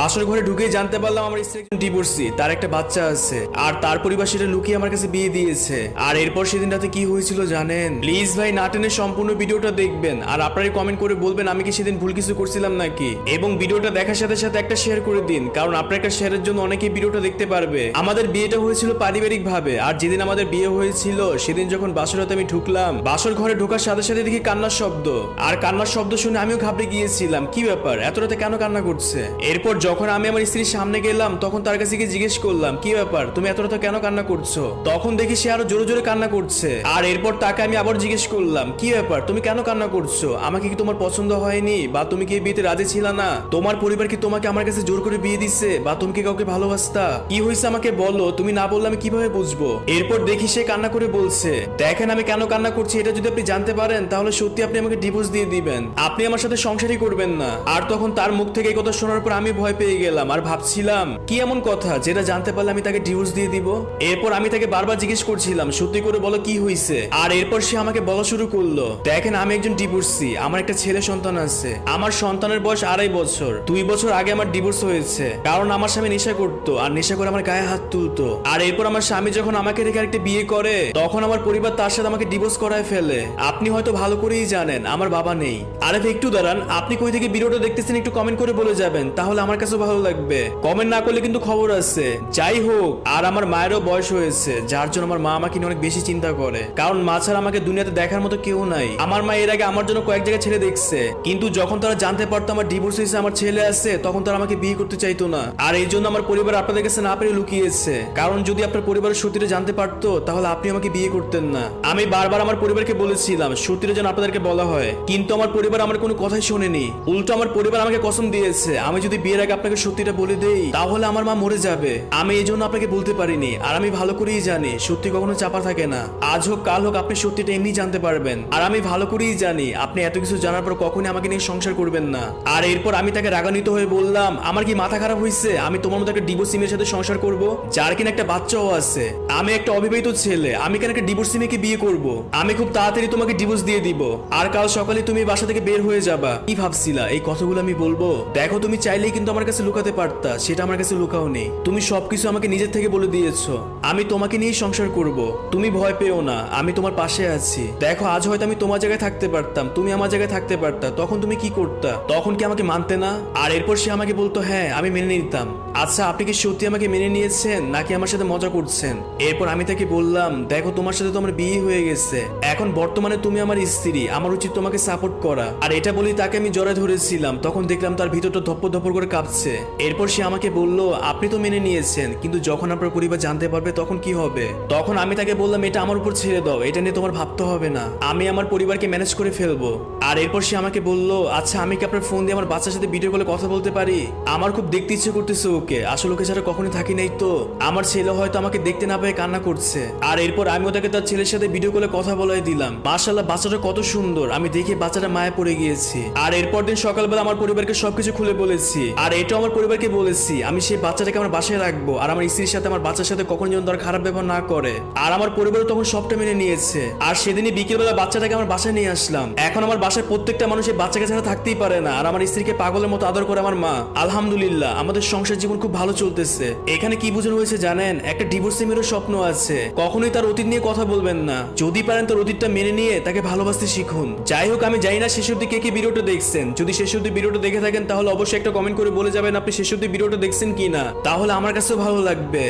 বাসর ঘরে ঢুকেই জানতে পারলাম আমার স্ত্রী একজন ডিভোর্সি তার একটা বাচ্চা আছে। আর তার পরিবার সেটা লুকিয়ে আমার কাছে বিয়ে দিয়েছে। আর এরপর সেদিন রাতে কি হয়েছিল জানেন? প্লিজ ভাই, না টেনে সম্পূর্ণ ভিডিওটা দেখবেন। আর আপনারা কমেন্ট করে বলবেন, আমি কি সেদিন ভুল কিছু করছিলাম নাকি? এবং ভিডিওটা দেখার সাথে সাথে একটা শেয়ার করে দিন, কারণ আপনার একটা শেয়ারের জন্য অনেকেই ভিডিওটা দেখতে পারবে। আমাদের বিয়েটা হয়েছিল পারিবারিক ভাবে আর যেদিন আমাদের বিয়ে হয়েছিল, সেদিন যখন বাসরাতে আমি ঢুকলাম, বাসর ঘরে ঢোকার সাথে সাথে দেখি কান্নার শব্দ। আর কান্নার শব্দ শুনে আমিও ঘাবড়ে গিয়েছিলাম। কি ব্যাপার? এত রাতে কেন কান্না করছে? এরপর যখন আমি আমার স্ত্রীর সামনে গেলাম, তখন তার কাছে গিয়ে জিজ্ঞেস করলাম, কি ব্যাপার? তুমি এত রাতে কেন কান্না করছ? তখন দেখি সে আরও জোরে জোরে কান্না করছে। আর এরপর তাকে আমি আবার জিজ্ঞেস করলাম, কি ব্যাপার? তুমি কেন কান্না করছ? আমাকে কি তোমার পছন্দ হয়নি? বা তুমি কি বিয়েতে রাজি ছিল না? তোমার পরিবার কি তোমাকে আমার কাছে জোর করে বিয়ে দিচ্ছে বা তুমি কি কাউকে ভালোবাসতা? কি হয়েছে আমাকে বলো? তুমি না বললে আমি কীভাবে বুঝব? এরপর দেখি সে কান্না করে বলছে, দেখেন আমি কেন কান্না করছি, এটা যদি আপনি জানতে পারেন, তাহলে সত্যি আপনি আমাকে ডিভোর্স দিয়ে দিবেন। আপনি আমার সাথে সংসারই করবেন না। আর তখন তার মুখ থেকে এই কথা শোনার পর আমি ভয় পেয়ে গেলাম আর ভাবছিলাম, কি এমন কথা? যেটা জানতে পারলে আমি তাকে ডিভোর্স দিয়ে দিব। এরপর আমি তাকে বারবার জিজ্ঞেস করছিলাম, সত্যি করে বলো কি হয়েছে আর এরপর সে আমাকে বলা শুরু করল, দেখেন আমি একজন ডিভোর্সি আমার একটা ছেলে সন্তান আছে। আমার সন্তানের বয়স আড়াই বছর, দুই বছর আগে আমার ডিভোর্স হয়েছে। কারণ আমার স্বামী নেশা করতো, আর নেশা করে আমার গায়ে হাত তুলতো। আর এরপর আমার স্বামী যখন আমাকে রেখে একটা বিয়ে করে, তখন আমার পরিবার তার সাথে আমাকে ডিভোর্স করায় ফেলে। আপনি হয়তো ভালো করেই জানেন, আমার বাবা নেই। আরে একটু দাঁড়ান, আপনি কই থেকে ভিডিওটা দেখতেছেন একটু কমেন্ট করে বলে যাবেন, তাহলে আমার কাছেও ভালো লাগবে। কমেন্ট না করলে কিন্তু খবর আছে। যাই হোক, আর আমার মায়েরও বয়স হয়েছে, যার জন্য আমার মা আমাকে অনেক বেশি চিন্তা করে। কারণ মা ছাড়া আমাকে দুনিয়াতে দেখার মতো কেউ নাই। আমার মা এর আগে আমার জন্য কয়েক জায়গায় ছেলে দেখছে। কিন্তু যখন তারা জানতে পারতো আমার ডিভোর্স হয়েছে, আমার ছেলে আছে, তখন তারা আমাকে বিয়ে করতে চাইতো না। আর এই জন্য আমার পরিবার আপনাদের কাছে না পেরে লুকিয়েছে। কারণ যদি আপনার পরিবারের সত্যিটা জানতে পারতো, তাহলে আপনি আমাকে বিয়ে করতেন না। আমি বারবার আমার পরিবারকে বলেছিলাম সত্যিটা যেন আপনাদেরকে বলা হয়। কিন্তু আমার পরিবার আমার কোনো কথাই শোনেনি। উল্টো আমার পরিবার আমাকে কসম দিয়েছে, আমি যদি বিয়ের আগে আপনাকে সত্যিটা বলে দেই, তাহলে আমার মা মরে যাবে। আমি এই জন্য আপনাকে বলতে পারিনি, আর আমি ভালো করেই জানি, সত্যি কখনো চাপা থাকে না। আজ হোক, কাল হোক, আপনি সত্যিটা এমনি জানতে পারবেন। আর আমি ভালো করেই জানি, আপনি এত কিছু জানার পর কখনই আমাকে নিয়ে সংসার করবেন না। আর এরপর আমি তাকে রাগান্বিত হয়ে বললাম, আমার কি মাথা খারাপ হয়েছে আমি তোমার মতো একটা ডিভোর্স সিমের সাথে সংসার করব, যার কিনা একটা বাচ্চাও আছে। আমি একটা অবিবাহিত ছেলে, আমি কেন একটা ডিভোর্স সিমেকে বিয়ে করব? আমি খুব তাড়াতাড়ি তোমাকে ডিভোর্স দিয়ে দিব। আর কাল সকালে তুমি বাসা থেকে বের হয়ে যাবা। কি ভাবছিলা? এই কথাগুলো আমি বলব? দেখো, তুমি চাইলেই কিন্তু আমার কাছে লুকাতে পারতা, সেটা আমার কাছে লুকাও নেই তুমি সবকিছু আমাকে নিজের থেকে বলে দিয়েছ। আমি তোমাকে নিয়েই সংসার করব। তুমি ভয় পেও না, আমি তোমার পাশে আছি। দেখো, আজ হয়তো আমি তোমার জায়গায় থাকতে পারতাম, তুমি আমার জায়গায় থাকতে পারতা, তখন তুমি কি করতা? তখন কি আমাকে মানতে না? আর এরপর সে আমাকে বলতো হ্যাঁ আমি মেনে নিতাম। আচ্ছা আপনি কি সত্যি আমাকে মেনে নিয়েছেন, নাকি আমার সাথে মজা করছেন? এরপর আমি তাকে বললাম, দেখো, তোমার সাথে তো আমার বিয়ে হয়ে গেছে। এখন বর্তমানে তুমি আমার স্ত্রী, আমার উচিত তোমাকে সাপোর্ট করা। আর এটা বলি তাকে আমি জড়ায় ধরেছিলাম। তখন দেখলাম তার ভিতরটা ধপ্পর ধপ্পর করে কাঁপছে এরপর সে আমাকে বলল, আপনি তো মেনে নিয়েছেন, কিন্তু যখন আপনার পরিবার জানতে পারবে, তখন কি হবে? তখন আমি তাকে বললাম, এটা আমার উপর ছেড়ে দাও, এটা নিয়ে তোমার ভাবতে হবে না। আমি আমার পরিবারকে ম্যানেজ করে ফেলব। আর এরপর সে আমাকে বলল আচ্ছা আমি কি আপনার ফোন দিয়ে আমার বাচ্চার সাথে ভিডিও কলে কথা বলতে পারি? আমার খুব দেখতে ইচ্ছে করতেছে ওকে, আসলে ওকে ছাড়া কখনোই থাকি নাই তো। আমার ছেলে হয়তো আমাকে দেখতে না পেয়ে কান্না করছে। আর এরপর আমিও তাকে তার ছেলের সাথে ভিডিও কলে কথা বলাই দিলাম। মাশাল্লাহ বাচ্চাটা কত সুন্দর, আমি দেখে বাচ্চাটা মায়া পড়ে গিয়েছি। আর এরপর দিন সকালবেলা আমার পরিবারকে সবকিছু খুলে বলেছি। আর এটাও আমার পরিবারকে বলেছি। আমি সেই বাচ্চাটাকে আমার বাসায় রাখব। আর আমার স্ত্রীর সাথে আমার বাচ্চার সাথে কখনো যেন তার খারাপ ব্যবহার না করে। আর আমার পরিবারও তখন সবটা মেনে নিয়েছে। আর সেদিনই বিকেলবেলা বাচ্চাটাকে আমার বাসায় নিয়ে আসলাম। এখন আমার বাসায় প্রত্যেকটা মানুষ এই বাচ্চাকে ছাড়া থাকতেই পারে না। আর আমার স্ত্রীকে পাগলের মতো আদর করে আমার মা। আলহামদুলিল্লাহ, আমাদের সংসার জীবন খুব ভালো চলতেছে। এখানে কি বোঝানো হয়েছে জানেন? একটা ডিভোর্স মেয়েরও স্বপ্ন আছে। কখনোই তার অতীত নিয়ে কথা বলবেন না। যদি পারেন তার অতীতটা মেনে নিয়ে তাকে ভালোবাসতে শিখুন। যাই হোক, আমি জানি না শেষ অব্দি কে কে ভিডিওটা দেখছেন। যদি শেষ অব্দি ভিডিওটা দেখে থাকেন, তাহলে অবশ্যই একটা কমেন্ট করে বলে যাবেন আপনি শেষ অব্দি ভিডিওটা দেখছেন কিনা? তাহলে আমার কাছেও ভালো লাগবে।